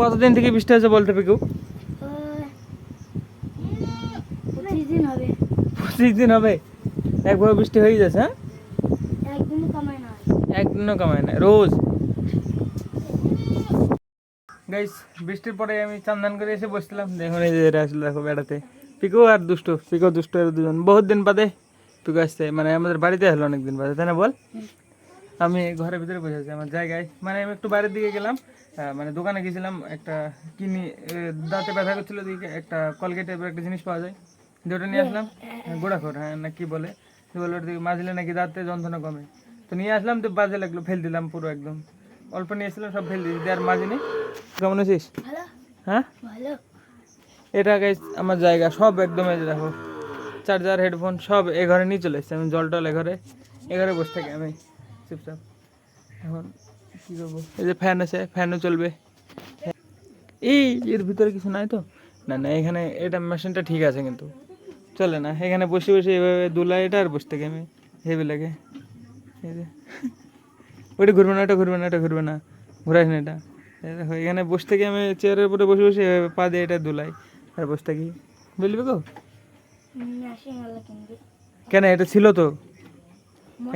কতদিন থেকে বৃষ্টি হয়েছে বলতে পিকু? পঁচিশ দিন হবে। পঁচিশ দিন হবে? একভাবে বৃষ্টি হয়ে যাচ্ছে হ্যাঁ? একদিনও কামায় না। রোজ। গাইস বৃষ্টির পরে আমি চান্দান করে এসে বসছিলাম। দেখুন এই যে এরা আসলো দেখো বেড়াতে। পিকো আর দুষ্টু পিকো দুষ্টু এরা দুজন। বহুত দিন বাদে পিকো আসছে মানে আমাদের বাড়িতে হলো অনেক দিন বাদে তাই না বল? আমি ঘরের ভিতরে বসে আছি আমার জায়গায়। মানে আমি একটু বাইরের দিকে গেলাম মানে দোকানে গেছিলাম একটা কিনি দাঁতে ব্যথা করছিল দিকে একটা কলগেট টাইপের একটা জিনিস পাওয়া যায়। যেটা নিয়ে আসলাম গোড়াখোর হ্যাঁ না কি বলে। কি বলে ওটা মাজলে নাকি দাঁতে যন্ত্রণা কমে। তো নিয়ে আসলাম তো বাজে লাগল ফেল দিলাম পুরো একদম। অল্প নিয়ে এসেছিলাম সব ফেল দিয়েছি দিয়ে আর মাজিনি কেমন আছিস? হ্যাঁ? এটা গাইস আমার জায়গা সব একদম এই দেখো চার্জার হেডফোন সব এ ঘরে নিয়ে চলে এসছে আমি জল টল এ ঘরে এ ঘরে বসে থাকি আমি। চুপচাপ এখন কী করব? এই যে ফ্যান আছে ফ্যানও চলবে। এই এর ভিতরে কিছু নাই তো? না না এখানে এটা মেশিনটা ঠিক আছে কিন্তু। চলে না এখানে বসে বসে এভাবে দুলা এটা আর বসে থাকি আমি। হেভি লাগে। এই যে। ওইটা ঘুরবে না এটা ঘুরবে না এটা ঘুরবে না। ঘুরাইস না এটা। দেখো এখানে বসে থেকে আমি চেয়ারের উপরে বসে বসে এভাবে পা দিয়ে এটা দুলাই আর বসে থাকি। বুঝলি গো? কেন এটা ছিল তো?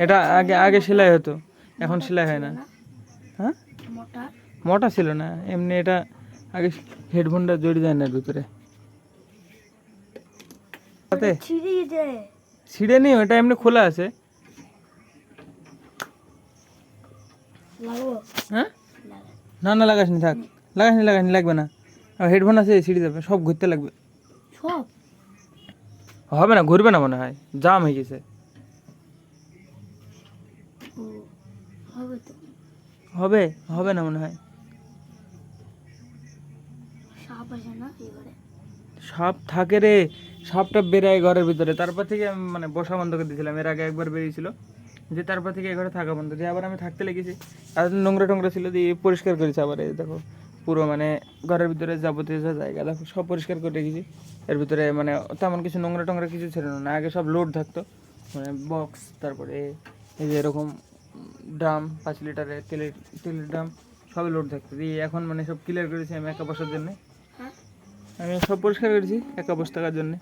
এটা আগে আগে সেলাই হতো। এখন সেলাই হয় না। হ্যাঁ? মোটা। ছিল না। এমনি এটা আগে হেডফোনটা জড়িয়ে যায় না ভিতরে। তাতে ছিঁড়ে নেই ওটা এমনি খোলা আছে। হ্যাঁ? না না লাগাস নি থাক। লাগাস নি লাগাস নি লাগবে না। হেডফোন আছে ছিঁড়ে যাবে সব ঘুরতে লাগবে। সব? হবে না ঘুরবে না মনে হয়। জাম হয়ে গেছে। হবে তো। হবে? হবে না মনে হয়। সাপ আছে না এবারে। সাপ থাকে রে। সাপটা বেরায় ঘরের ভিতরে। তারপর থেকে আমি মানে বসা বন্ধ করে দিয়েছিলাম। এর আগে একবার বেরিয়েছিল। যে তারপর থেকে এ ঘরে থাকা বন্ধ। দিয়ে আবার আমি থাকতে লেগেছি। আর নোংরা টোংরা ছিল দিয়ে পরিষ্কার করেছি আবার। এই দেখো পুরো মানে ঘরের ভিতরে যাবতীয় যা জায়গা দেখো সব পরিষ্কার করে রেখেছি। এর ভিতরে মানে তেমন কিছু নোংরা টোংরা কিছু ছিল না। আগে সব লোড থাকতো। মানে বক্স তারপরে এই যে এরকম ড্রাম পাঁচ লিটারের তেলের তেলের ড্রাম সবই লোড থাকতো। দিয়ে এখন মানে সব ক্লিয়ার করেছি আমি একা বসার জন্য। হ্যাঁ? আমি সব পরিষ্কার করেছি একা বসে থাকার জন্য।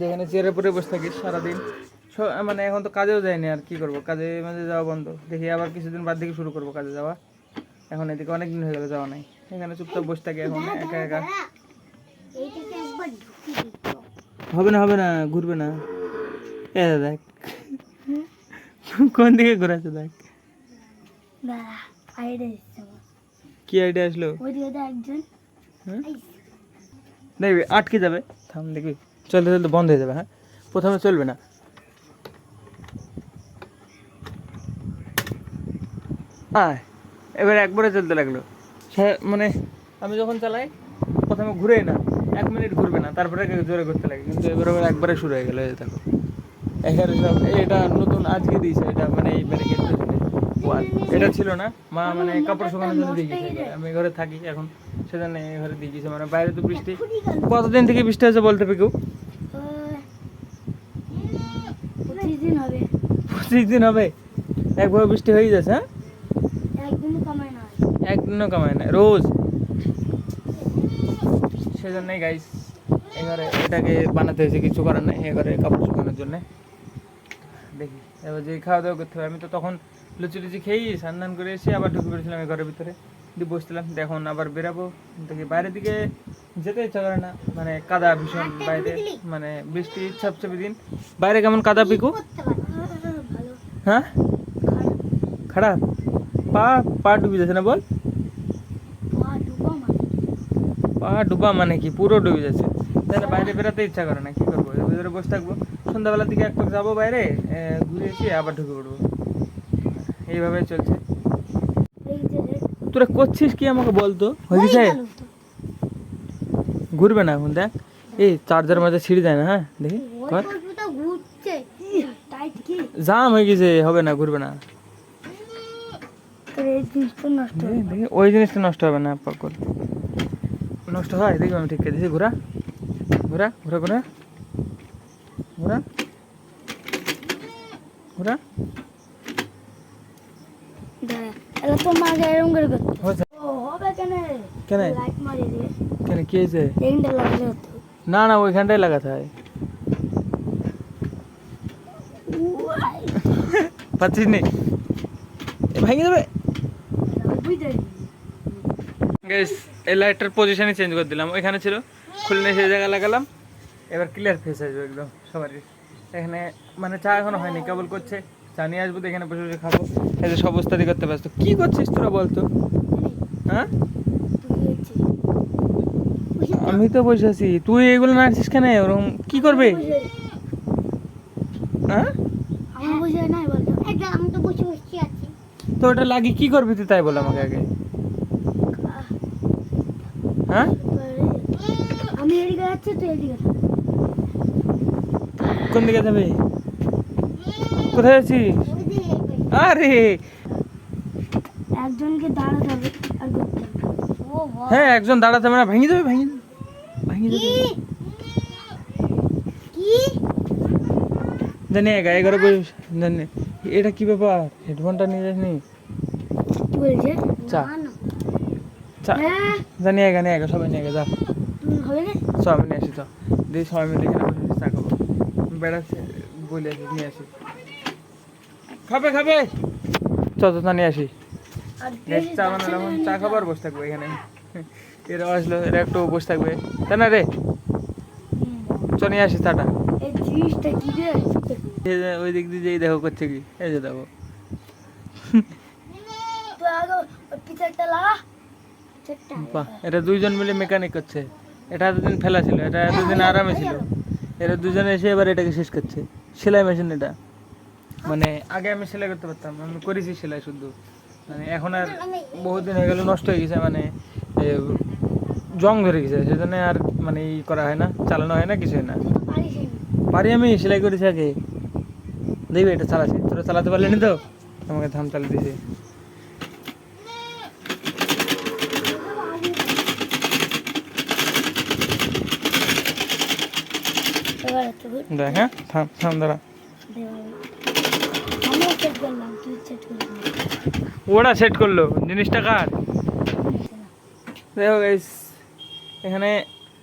যেখানে চেয়ারে পরে বসে থাকি সারাদিন। মানে এখন তো কাজেও যায়নি আর কি করব? কাজে মাঝে যাওয়া বন্ধ। দেখি আবার কিছুদিন বাদ থেকে শুরু করব কাজে যাওয়া। এখন এদিকে অনেক দিন হয়ে গেল যাওয়া নাই। এখানে চুপচাপ বসে থাকি এখন একা একা। হবে না হবে না ঘুরবে না। এ দেখ। কোন দিকে ঘোরাচ্ছে দেখ? কি আইডিয়া আসলো? আইস। দেখবি আটকে যাবে। থাম দেখবি চলতে চলতে বন্ধ হয়ে যাবে হ্যাঁ? প্রথমে চলবে না। আয় এবার একবারে চলতে লাগল। সে- মানে আমি যখন চালাই প্রথমে ঘুরে না এক মিনিট ঘুরবে না তারপরে জোরে ঘুরতে লাগে। কিন্তু এবার একবারে শুরু হয়ে গেলো দেখো। এখানে সব এটা নতুন আজকে দিয়েছে এটা মানে এই ব্যারিকেড ওয়াল এটা ছিল না মা মানে কাপড় শুকানোর জন্য দিয়ে গেছে। আমি ঘরে থাকি এখন সেজন্য ঘরে দিয়ে গেছে মানে বাইরে তো বৃষ্টি। কতদিন থেকে বৃষ্টি হয়েছে বলতে পিকু? ওই পঁচিশ দিন হবে। একভাবে বৃষ্টি হয়ে যাচ্ছে হ্যাঁ? একদিনও কামায় না। রোজ? সেজন্যই গাইস এবারে এটাকে বানাতে হয়েছে কিছু করার নাই এবারে কাপড় শুকানোর জন্য। দেখি। এবার যে খাওয়া দাওয়া করতে হবে আমি তো তখন লুচি লুচি খেয়েই স্নান করে এসে আবার ঢুকে পড়েছিলাম এই ঘরের ভিতরে। দিয়ে বসছিলাম এখন আবার বেরাবো। দেখি বাইরের দিকে যেতে ইচ্ছা করে না মানে কাদা ভীষণ বাইরে মানে বৃষ্টি ছাপছাপি দিন। বাইরে কেমন কাদা পিকু? হ্যাঁ? খারাপ। পা পা ডুবে যাচ্ছে না বল? পা ডুবা মানে পা ডুবা মানে কি? পুরো ডুবে যাচ্ছে। তাহলে বাইরে বেরোতে ইচ্ছা করে না কি করব? ভিতরে বসে থাকব। সন্ধ্যাবেলার দিকে একটু যাব বাইরে ঘুরে এসে আবার ঢুকে পড়ব। এইভাবে চলছে। তোরা করছিস কি আমাকে বলতো হয়ে ঘুরবে না এখন দেখ। এই চার্জার মাঝে ছিঁড়ে যায় না হ্যাঁ? দেখি জাম হয়ে গেছে হবে না ঘুরবে না। ওই জিনিসটা নষ্ট হবে না পাকল নষ্ট হয় দেখি আমি ঠিক করে দিছি ঘোরা। ঘোরা ঘোরা ঘোরা ঘোরা দাঁড়া তো এরকম করে করতো হবে কেন? কেন? লাইট মারি দিয়ে কেন কি হয়েছে? এইটা লাগলে হতো না না ওইখানটাই লাগাতে হয়। পাচ্ছিস নি? ভেঙে যাবে। গ্যাস এই লাইটটার পজিশনই চেঞ্জ করে দিলাম। ওইখানে ছিল খুলনে সেই জায়গায় লাগালাম। এবার ক্লিয়ার ফেস আসবে একদম সবারই। এখানে মানে চা এখনও হয়নি কেবল করছে। চা নিয়ে আসব তো এখানে বসে বসে খাব। এই যে সব ওস্তাদি করতে ব্যস্ত কি করছিস তোরা বলতো হ্যাঁ? আমি তো বসে আছি। তুই এগুলো নাড়ছিস কেন? ওরকম কি করবে? হ্যাঁ? তো ওটা লাগিয়ে কি করবি তুই তাই বল আমাকে আগে। হ্যাঁ? আমি এদিকে যাচ্ছি তুই এদিকে কোন দিকে যাবে? কোথায় আছিস? আরে। একজনকে দাঁড়াতে হবে আর হ্যাঁ একজন দাঁড়াতে হবে না ভেঙে যাবে ভেঙে যাবে ভেঙে যাবে জানি একা এগারো বয়স জানি এটা কি ব্যাপার? হেডফোনটা নিয়ে যাসনি চা। চা। হ্যাঁ। জানি একা নিয়ে একা সবাই নিয়ে একা যা। তুমি হবে না। সব আমি নিয়ে আসি তো দিয়ে সবাই মিলে এখানে চা খাব। বেড়াচ্ছে বলে আসি নিয়ে আসি খাবে খাবে। চ তো নিয়ে আসি। চা বানালে এখন চা খাবার বসে থাকব এখানে। এরা আসলো এরা একটু বসে থাকবে। তাই না রে। চ নিয়ে আসি চাটা। ওই দিক দিয়ে যেই দেখো করছে কি? এই যে দেখো। এটা দুইজন মিলে মেকানিক করছে। এটা এতদিন ফেলা ছিল এটা এতদিন আরামে ছিল। এরা দুজনে এসে এবার এটাকে শেষ করছে। সেলাই মেশিন এটা। মানে আগে আমি সেলাই করতে পারতাম আমি করেছি সেলাই শুধু। মানে এখন আর বহুদিন হয়ে গেল নষ্ট হয়ে গেছে মানে জং ধরে গেছে সেজন্য আর মানে ই করা হয় না চালানো হয় না কিছু হয় না। পারি আমি সেলাই করেছি আগে। দেখবি এটা চালাচ্ছি। তোরা চালাতে পারলি না তো? আমাকে ধাম চালিয়ে good। দেখ হ্যাঁ থাম থাম দাঁড়া আমিও চেক করলাম তুই চেক করলি ওরা সেট করল। জিনিসটা কার? দেখো গাইস এখানে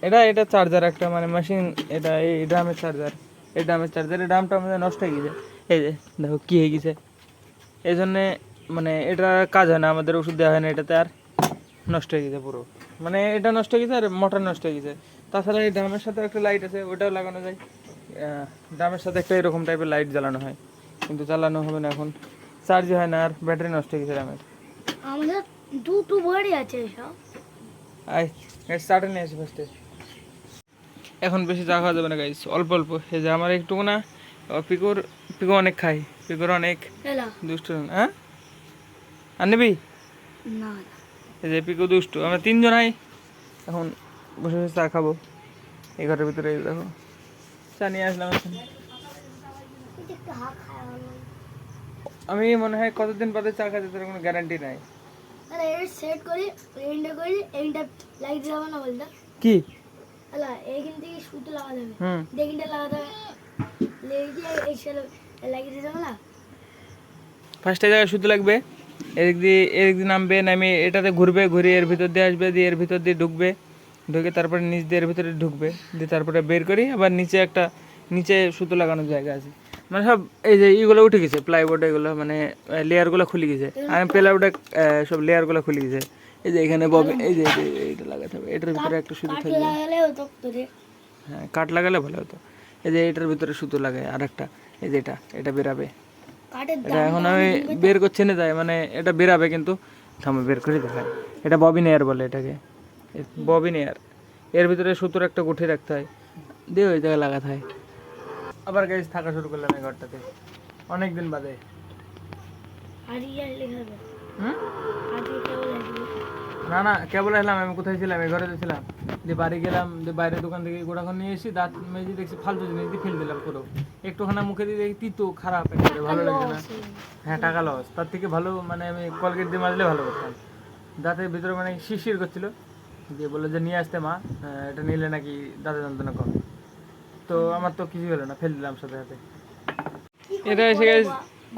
এটা এটা চার্জার একটা মানে মেশিন এটা এই ড্রামের চার্জার এই ড্রামের চার্জার এই ড্রামটা আমাদের নষ্ট হয়ে গেছে। এই যে, দেখো কী হয়ে গেছে। এই জন্যে মানে এটা কাজ হয় না, আমাদের ওষুধ দেওয়া হয় না, এটাতে আর নষ্ট হয়ে গেছে পুরো। মানে এটা নষ্ট হয়ে গেছে আর মোটর নষ্ট হয়ে গেছে। তাছাড়া এই ড্রামের সাথে একটা লাইট আছে, ওটাও লাগানো যায়। ড্রামের সাথে একটা এরকম টাইপের লাইট জ্বালানো হয়। কিন্তু জ্বালানো হবে না এখন। চার্জ হয় না আর ব্যাটারি নষ্ট হয়ে গেছে ড্রামের আমাদের দুটো বাড়ি আছে সব। স্টার্টার নিয়ে আসি ফার্স্টে এখন বেশি চা খাওয়া যাবে না গাইস অল্প অল্প। এই যে আমার একটু না পিকুর পিকু অনেক খাই পিকুর অনেক দুষ্ট। হ্যাঁ? আর নিবি? না এই যে পিকু দুষ্টু। আমরা তিনজন আই এখন বসে বসে চা খাব। এই ঘরের ভিতরে দেখো। চা নিয়ে আসলাম এখন। আমি মনে হয় কতদিন বাদে চা খাতে তোর কোনো গ্যারান্টি নাই। আরে এর সেট করি এন্ডে করি এইটা লাইট যাবে না বলতে? কি? আলা এইখান থেকে সুতো লাগাতে হবে। হুম। দেখিনটা লাগাতে হবে। লেগে এই সেল লাগিয়ে দিতে হবে না? ফার্স্টে জায়গায় সুতো লাগবে এদিক দিয়ে এদিক দিয়ে নামবে নামে এটাতে ঘুরবে ঘুরে এর ভিতর দিয়ে আসবে দিয়ে এর ভিতর দিয়ে ঢুকবে। ঢুকে তারপরে নিচ দিয়ে এর ভিতরে ঢুকবে দিয়ে তারপরে বের করি আবার নিচে একটা নিচে সুতো লাগানোর জায়গা আছে। মানে সব এই যে ইগুলো উঠে গেছে প্লাইবোর্ড এগুলো মানে লেয়ারগুলো খুলে গেছে। আমি প্লাইবোর্ডে সব লেয়ারগুলো খুলে গেছে। এই যে এখানে ববে এই যে এইটা লাগাতে হবে। এটার ভিতরে একটা সুতো থাকবে। হ্যাঁ কাঠ লাগালে ভালো হতো। এই যে এটার ভিতরে সুতো লাগে আর একটা এই যে এটা এটা বেরাবে। এটা এখন আমি বের করছি না তাই মানে এটা বেরাবে কিন্তু। থামে বের করে দেখায় এটা ববিন এয়ার বলে এটাকে। ববিন এয়ার এর ভিতরে সুতোর একটা গুঠি রাখতে হয়। দিয়ে ওই জায়গায় লাগাতে হয়। আবার গাইজ থাকা শুরু করলাম এই ঘরটাতে। অনেক দিন বাদে না। না কেবল এলাম আমি কোথায় ছিলাম? এই ঘরে ছিলাম। দিয়ে বাড়ি গেলাম দিয়ে বাইরের দোকান থেকে গোড়াখন নিয়ে এসে দাঁত মেজে দেখছি ফালতু জিনিস দিয়ে ফেল দিলাম পুরো। একটুখানা মুখে দিয়ে দেখি তিতো খারাপ একেবারে ভালো লাগছে না। হ্যাঁ টাকা লস তার থেকে ভালো মানে আমি কলগেট দিয়ে মাজলে ভালো করতাম। দাঁতের ভিতরে মানে শিরশির করছিল। দিয়ে বলল যে নিয়ে আসতে মা এটা নিলে নাকি দাঁতে যন্ত্রণা কমে। তো আমার তো কিছু হলো না ফেল দিলাম সাথে সাথে। এটা এসে গেছে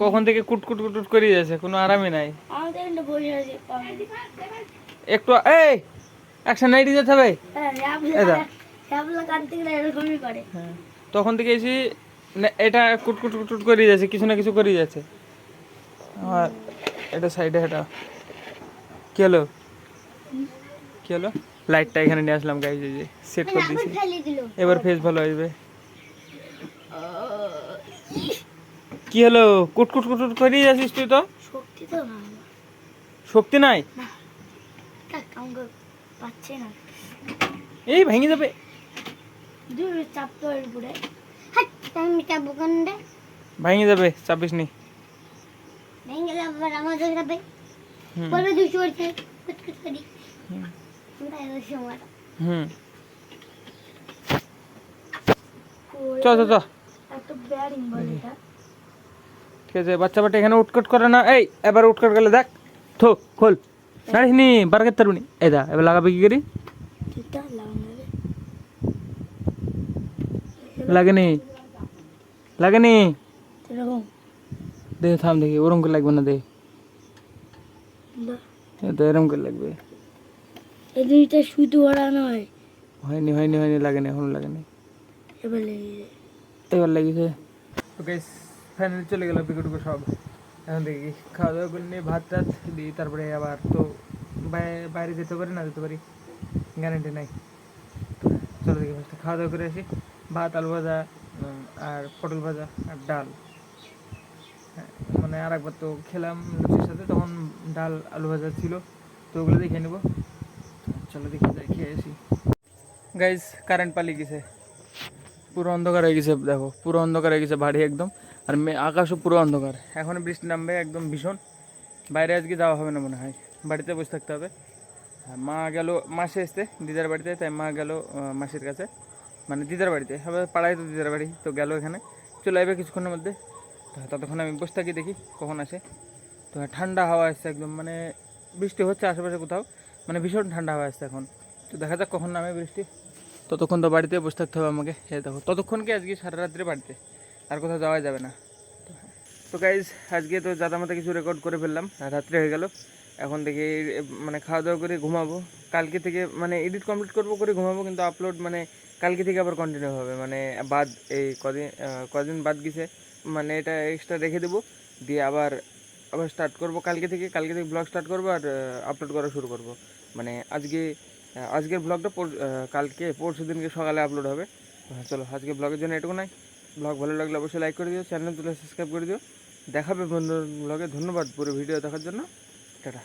কখন থেকে কুটকুট কুটকুট করে যাচ্ছে কোনো আরামই নাই। আমাদের এখানে বসে আছে একটু এই একশো নাইটি যেতে হবে। হ্যাঁ হ্যাঁ তখন থেকে এসি না, এটা কুটকুট কুটকুট করে যাচ্ছে কিছু না কিছু করে যাচ্ছে। আর এটা সাইডে এটা। কি হলো? কি হলো? লাইটটা এখানে নিয়ে আসলাম গাইজ এই যে সেট করে দিয়েছি। এবার ফেস ভালো আসবে। কি হলো? কুটকুট কুটকুট করে যাচ্ছিস তুই তো? শক্তি তো শক্তি নাই? এই ভেঙে যাবে। ভেঙে যাবে চাপিস নি। ভেঙে যাবে আমাদের যাবে। বলবে দুশো করছে কুচকুচ করি। হুম। তাই দুশো মার হুম চ চ চ একটা ব্যারিং বল এটা ঠিক আছে বাচ্চা বাচ্চা এখানে উটকট করে না এই এবার উটকট গেলে দেখ থো খোল নাড়িস নি বার করতে পারবি নি। এই দা এবার লাগাবে কি করি এটা লাগানো রে লাগেনি লাগেনি এরকম দে থাম দেখি ওরম করে লাগবে না দে না এ তো এরম করে লাগবে এই জিনিসটা সুতো ভরা নয়। হয়নি হয়নি হয়নি লাগেনি এখন লাগেনি। এবার লেগে যায়। এবার লেগেছে। তো গাইস ফাইনালি চলে গেল বিকুটুকু সব। এখন দেখি খাওয়া দাওয়া করে নিয়ে ভাত টাত দিই তারপরে আবার তো বাইরে বাইরে যেতে পারি না যেতে পারি গ্যারান্টি নাই। চলো দেখি ফার্স্টে খাওয়া দাওয়া করে আসি। ভাত আলু ভাজা আর পটল ভাজা আর ডাল। হ্যাঁ, মানে আর একবার তো খেলাম লুচির সাথে তখন ডাল আলু ভাজা ছিল তো ওগুলো দেখে নেব। চলো দেখি যাই খেয়ে আসি গাইজ কারেন্ট পালিয়ে গেছে পুরো অন্ধকার হয়ে গেছে দেখো পুরো অন্ধকার হয়ে গেছে বাড়ি একদম আর মে- আকাশও পুরো অন্ধকার এখন বৃষ্টি নামবে একদম ভীষণ। বাইরে আজকে যাওয়া হবে না মনে হয়। বাড়িতে বসে থাকতে হবে। আর মা গেল মাসে আসতে দিদার বাড়িতে তাই মা গেল মাসির কাছে। মানে দিদার বাড়িতে। হবে পাড়ায় তো দিদার বাড়ি তো গেল এখানে। চলে আসবে কিছুক্ষণের মধ্যে। তো ততক্ষণ আমি বসে থাকি দেখি কখন আসে। তো ঠান্ডা হাওয়া আসছে একদম মানে বৃষ্টি হচ্ছে আশেপাশে কোথাও। মানে ভীষণ ঠান্ডা হাওয়া আসছে এখন। তো দেখা যাক কখন নামে বৃষ্টি। ততক্ষণ তো বাড়িতে বসে থাকতে হবে আমাকে। এই দেখো, ততক্ষণ কি আজকে সারা রাত্রে বাড়িতে? আর কোথাও যাওয়া যাবে না। তো গাইজ আজকে তো জাতামাতা কিছু রেকর্ড করে ফেললাম। রাত্রে হয়ে গেল। এখন থেকে মানে খাওয়া দাওয়া করে ঘুমাবো। কালকে থেকে মানে এডিট কমপ্লিট করব, করে ঘুমাবো। কিন্তু আপলোড মানে কালকে থেকে আবার কন্টিনিউ হবে। মানে বাদ, এই কদিন কদিন বাদ গেছে। মানে এটা এক্সট্রা রেখে দেবো। দিয়ে আবার আবার স্টার্ট করব কালকে থেকে কালকে থেকে ব্লগ স্টার্ট করব আর আপলোড করা শুরু করব। মানে আজকে আজকের ব্লগটা কালকে, পরশু দিনকে সকালে আপলোড হবে। চলো, আজকে ব্লগের জন্য এটুকু নাই। ব্লগ ভালো লাগলে অবশ্যই লাইক করে দিও চ্যানেল তুলে সাবস্ক্রাইব করে দিও। দেখাবে বন্ধু ব্লগে ধন্যবাদ পুরো ভিডিও দেখার জন্য। টাটা।